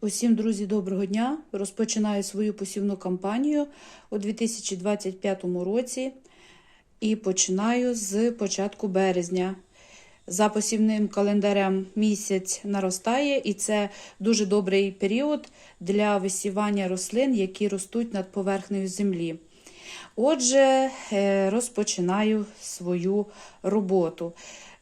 Усім, друзі, доброго дня! Розпочинаю свою посівну кампанію у 2025 році і починаю з початку березня. За посівним календарем місяць наростає, і це дуже добрий період для висівання рослин, які ростуть над поверхнею землі. Отже, е, розпочинаю свою роботу.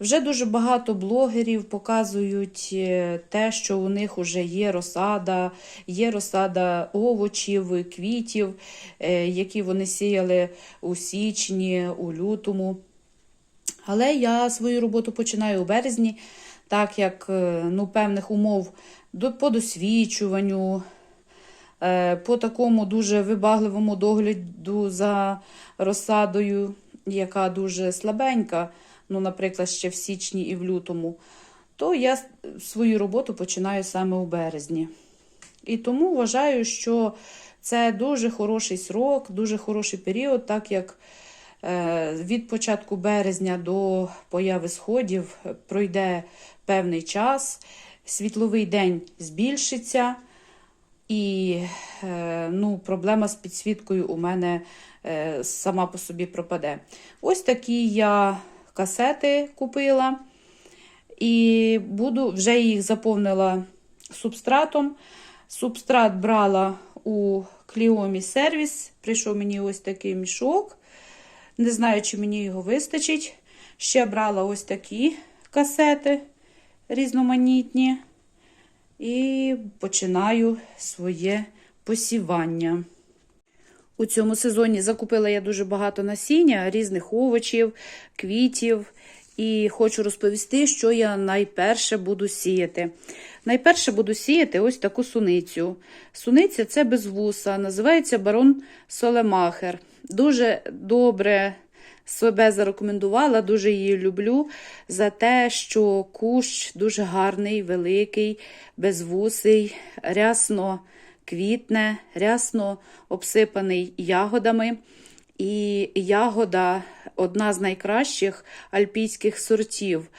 Вже дуже багато блогерів показують е, те, що у них вже є розсада, є розсада овочів, квітів, е, які вони сіяли у січні, у лютому. Але я свою роботу починаю у березні, так як ну, певних умов по досвідчуванню, по такому дуже вибагливому догляду за розсадою, яка дуже слабенька, ну, наприклад, ще в січні і в лютому, то я свою роботу починаю саме у березні. І тому вважаю, що це дуже хороший срок, дуже хороший період, так як е, від початку березня до появи сходів пройде певний час, світловий день збільшиться, і е, ну, проблема з підсвіткою у мене е, сама по собі пропаде. Ось такі я касети купила. І буду, вже їх заповнила субстратом. Субстрат брала у Кліомі сервіс. Прийшов мені ось такий мішок. Не знаю, чи мені його вистачить. Ще брала ось такі касети різноманітні. І починаю своє посівання. У цьому сезоні закупила я дуже багато насіння, різних овочів, квітів. І хочу розповісти, що я найперше буду сіяти. Найперше буду сіяти ось таку суницю. Суниця це без вуса, називається барон Солемахер. Дуже добре себе зарекомендувала, дуже її люблю за те, що кущ дуже гарний, великий, безвусий, рясно квітне, рясно обсипаний ягодами. І ягода одна з найкращих альпійських сортів.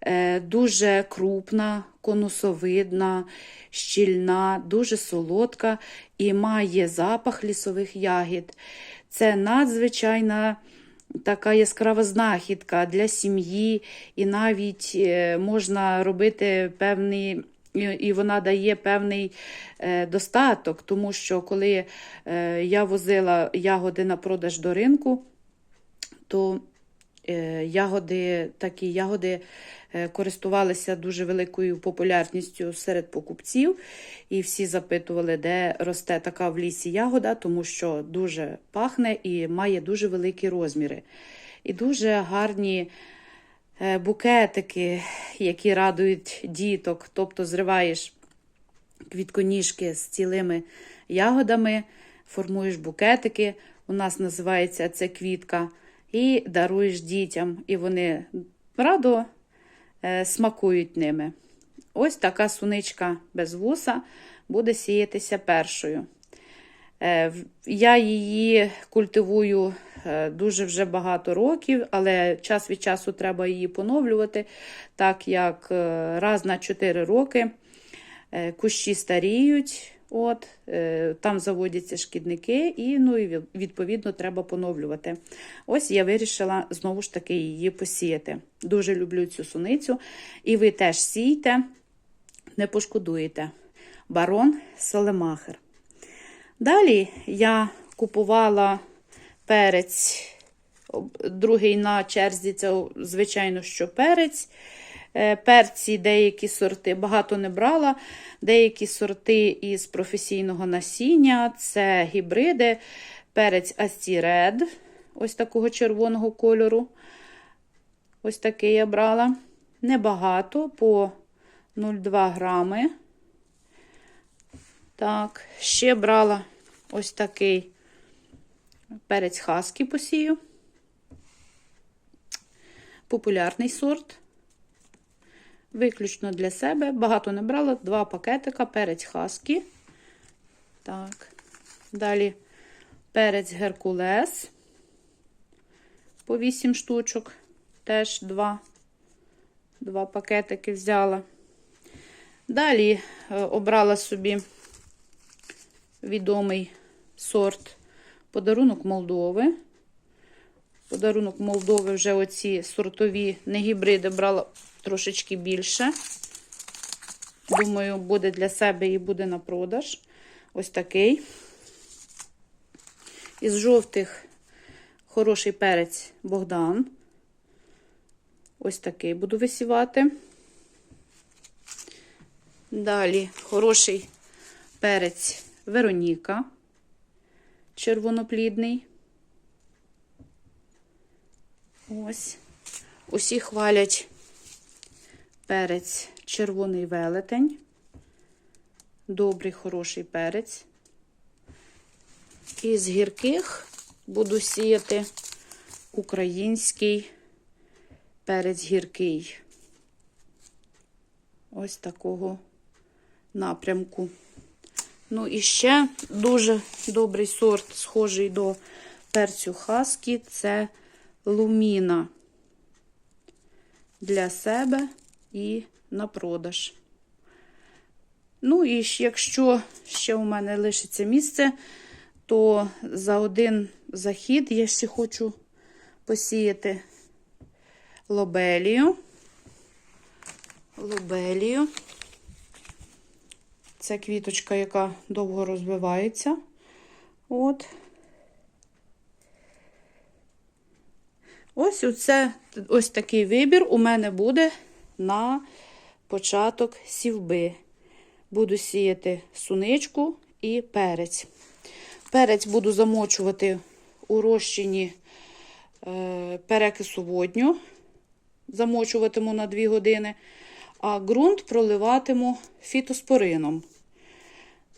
Е, Дуже крупна, конусовидна, щільна, дуже солодка і має запах лісових ягід. Це надзвичайна така яскрава знахідка для сім'ї, і навіть е, можна робити певний. І вона дає певний е, достаток, тому що коли е, я возила ягоди на продаж до ринку, то ягоди, такі ягоди е, користувалися дуже великою популярністю серед покупців, і всі запитували, де росте така в лісі ягода, тому що дуже пахне і має дуже великі розміри. І дуже гарні е, букетики, які радують діток, тобто зриваєш квітконіжки з цілими ягодами, формуєш букетики. У нас називається це квітка, і даруєш дітям, і вони радо е, смакують ними. Ось така суничка без вуса буде сіятися першою. Е, Я її культивую е, дуже вже багато років, але час від часу треба її поновлювати, так як раз на 4 роки кущі старіють, от, е, там заводяться шкідники, і ну, і відповідно треба поновлювати. Ось я вирішила знову ж таки її посіяти. Дуже люблю цю суницю, і ви теж сійте, не пошкодуєте. Барон Солемахер. Далі я купувала перець, другий на черзі, це, звичайно, що перець. Е, Перці, деякі сорти багато не брала. Деякі сорти із професійного насіння це гібриди, перець Астіред, ось такого червоного кольору. Ось такий я брала. Небагато, по 0,2 грами. Так, ще брала ось такий перець хаски посію. Популярний сорт. Виключно для себе. Багато не брала. Два пакетика, перець хаски. Так. Далі перець Геркулес. По 8 штучок. Теж два. Два пакетики взяла. Далі е, обрала собі відомий сорт подарунок Молдови. Подарунок Молдови вже оці сортові не гібриди брала трошечки більше. Думаю, буде для себе і буде на продаж. Ось такий. Із жовтих хороший перець Богдан. Ось такий буду висівати. Далі хороший перець Вероніка, червоноплідний. Ось. Усі хвалять перець червоний велетень. Добрий, хороший перець. І з гірких буду сіяти український перець гіркий. Ось такого напрямку. Ну і ще дуже добрий сорт, схожий до перцю хаскі, це луміна для себе і на продаж. Ну, і якщо ще у мене лишиться місце, то за один захід я ще хочу посіяти лобелію. Лобелію. Це квіточка, яка довго розвивається. От. Ось оце, ось такий вибір у мене буде на початок сівби. Буду сіяти суничку і перець. Перець буду замочувати у розчині е, перекису водню. Замочуватиму на 2 години, а ґрунт проливатиму фітоспорином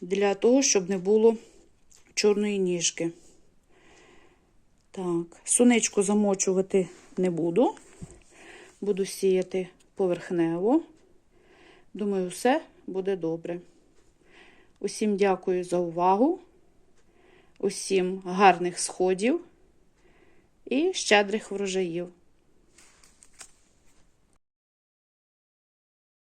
для того, щоб не було чорної ніжки. Так, суничку замочувати не буду. Буду сіяти поверхнево. Думаю, все буде добре. Усім дякую за увагу. Усім гарних сходів і щедрих врожаїв.